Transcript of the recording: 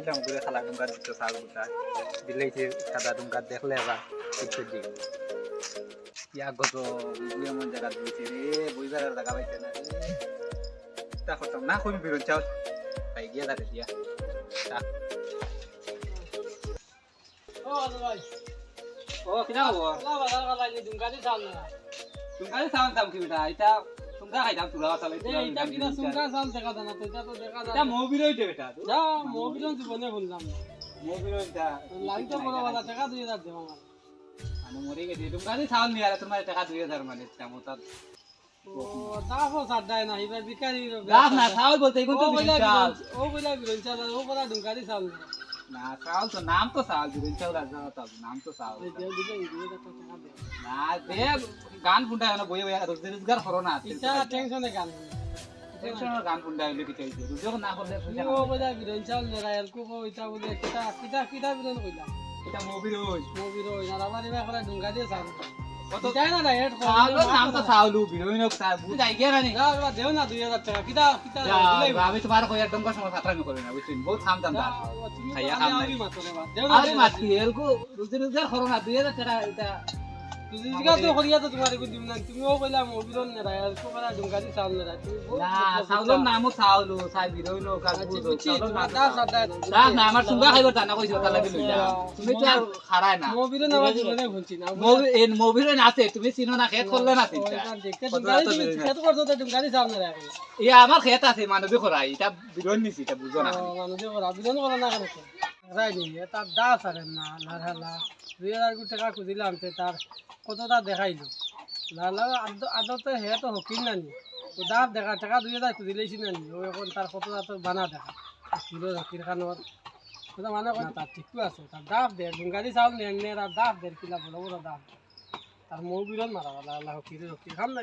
কইলাম ঘুরে খালা দুমকার দিতে সাল গুতা দিলেইছে সাদা দুমকার দেখলে এবার কিছু দিই ইয়া গত বুয়ে মন জায়গা দিয়েছে রে বুঝবার আর জায়গা পাইছে না রে তা করতাম না কই বেরোন চাও তাই গিয়ে দাঁড়ে দিয়া তা। ও ভাই ও কিনা হব না বাজার কথা যে দুমকাতি চাল না তুমি সাউন্ড সাম কি বেটা এটা তুমি খাইতাম তুলা চালাই এই কিনা সুমকা চাল দেখা জানা তো এটা তো দেখা এটা যায় মুভি বেটা যা মোবিলন জীবনে বললাম। না মুভি রইছে লাগতো বড় বাজার টাকা দুই হাজার দেবো আমার আমি মরে গেছি তুমি সাউন্ড নিয়ে আর তোমার টাকা দুই হাজার মানে তেমন তার ও দাফও সাদায় না এবার বিকারি লাভ না চাউল বলতে এগুলো তো চাল। চাল চাল। নাম তো নাম না গান ফুন্ডা না বই বই রোজগার করো না ইচ্ছা টেনশনে গান টেনশনের গান ফুন্ডা হইলে কি চাইছে রোজগার না করলে ও বইলা বিরন চাল নেরা এল কো ইটা বলে কিটা কিটা কিটা বিরন কইলা। এটা মুভি রোজ মোবিল ও না আবার এবার করে দুমকাতি চাল কত যাই না হেড চাউল নাম তো চাউল বিরোইন চাউল বুঝাই গিয়া না নি? দেও না টাকা কিটা আমি তোমার কই একদম কষ্ট খাতরামি করি না বুঝছেন বহুত খাম দাম দাম। খাইয়া খাম না আরে এলকো রোজগার না। টাকা এটা তুই করিয়া তো তোমার দিম না তুমিও কইলা মোবিলন নেরা এল কো করা দুমকাতি চাল নেরা না চাউলের নামও চাউল চাই তোমার নাম দাস সাদা না আমার খাইবার জানা কইছো তুমি তো আর খারায় না মোবিলন আবার জীবনে ভুলছি না মুভি এন মুভি আছে তুমি চিনো না খেত করলে না চিন্তা। খেত করছ তো নেরা ইয়া আমার খেত আছে মানবী খরাই এটা বিরোইন নিছি এটা বুঝো না করা না কেন রাই নি তার দাস আরে না লালা দুই হাজার কোটি টাকা খুঁজিলাম তে তার কতটা দেখাইলো? নাহলে আদতে হে তো হকিম নানি। দাস দেখা টাকা দুই হাজার খুঁজিলেছি নানি। ও এখন তার কতটা তো বানা দেখা। কিলো হকির খানোর কথা মানে তার ঠিকও আছে। তার দাব দে ডুঙ্গারি চাউল নেন নে তার দাব দে কিলা বড় বড় দাব তার মৌ বিরন মারা হকির হকির খাম না